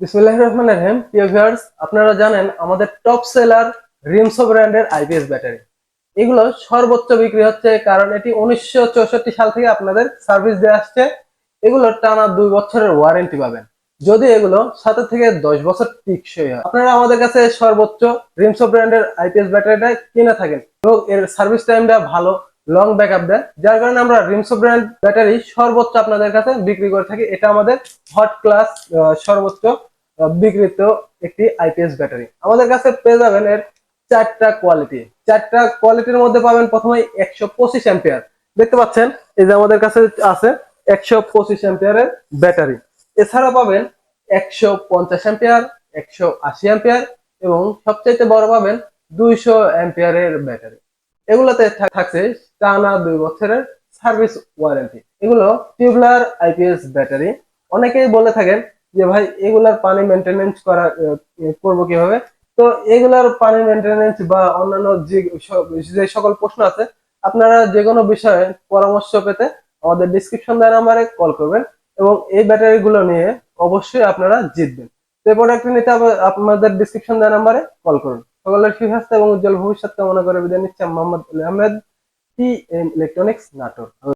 বিসমুল্লাহ রহমান রহিম। প্রিয় আপনারা জানেন আমাদের টপ সেলার রিমসো ব্র্যান্ডের আইপিএস ব্যাটারি এগুলো সর্বোচ্চ বিক্রি হচ্ছে কারণ এটি উনিশশো চৌষট্টি সাল থেকে আপনাদের সার্ভিস দিয়ে আসছে। এগুলো টানা দুই বছরের ওয়ারেন্টি পাবেন। যদি এগুলো সাত থেকে দশ বছর টিকসই হয়। আপনারা আমাদের কাছে সর্বোচ্চ রিমসো ব্র্যান্ডের আইপিএস ব্যাটারিটা কিনে থাকেন এবং এর সার্ভিস টাইমটা ভালো লং ব্যাকআপ দেয়, যার কারণে আমরা রিমসো ব্র্যান্ড ব্যাটারি সর্বোচ্চ আপনাদের কাছে বিক্রি করে থাকি। এটা আমাদের হট ক্লাস সর্বোচ্চ বিক্রিত একটি আইপিএস ব্যাটারি আমাদের কাছে পেয়ে যাবেন এর চারটা কোয়ালিটি চারটা কোয়ালিটির মধ্যে পাবেন প্রথমে একশো পঁচিশ অ্যাম্পিয়ার দেখতে পাচ্ছেন, এই যে আমাদের কাছে আছে একশো পঁচিশ অ্যাম্পিয়ারের ব্যাটারি এছাড়া পাবেন একশো পঞ্চাশ অ্যাম্পিয়ার একশো আশি অ্যাম্পিয়ার এবং সবচাইতে বড় পাবেন দুইশো অ্যাম্পিয়ারের ব্যাটারি এগুলোতে থাকছে টানা দুই বছরের সার্ভিস ওয়ারেন্টি। এগুলো টিউবলার, আইপিএস, ব্যাটারি। অনেকেই বলে থাকেন যে, ভাই, এগুলার পানি মেনটেনেন্স করা করব কীভাবে? তো এগুলার পানি মেনটেনেন্স বা অন্যান্য যে সকল প্রশ্ন আছে, আপনারা যে কোনো বিষয়ে পরামর্শ পেতে আমাদের ডিসক্রিপশন দেওয়া নাম্বারে কল করবেন এবং এই ব্যাটারি গুলো নিয়ে অবশ্যই আপনারা জিতবেন। তো এই প্রোডাক্ট নিতে আপনাদের ডিসক্রিপশন দেওয়া নাম্বারে কল করুন। সকলের সুস্বাস্থ্য এবং উজ্জ্বল ভবিষ্যৎ কামনা করে বিদায় নিচ্ছে মোহাম্মদ আহমেদ টি ইলেকট্রনিক্স নাটোর।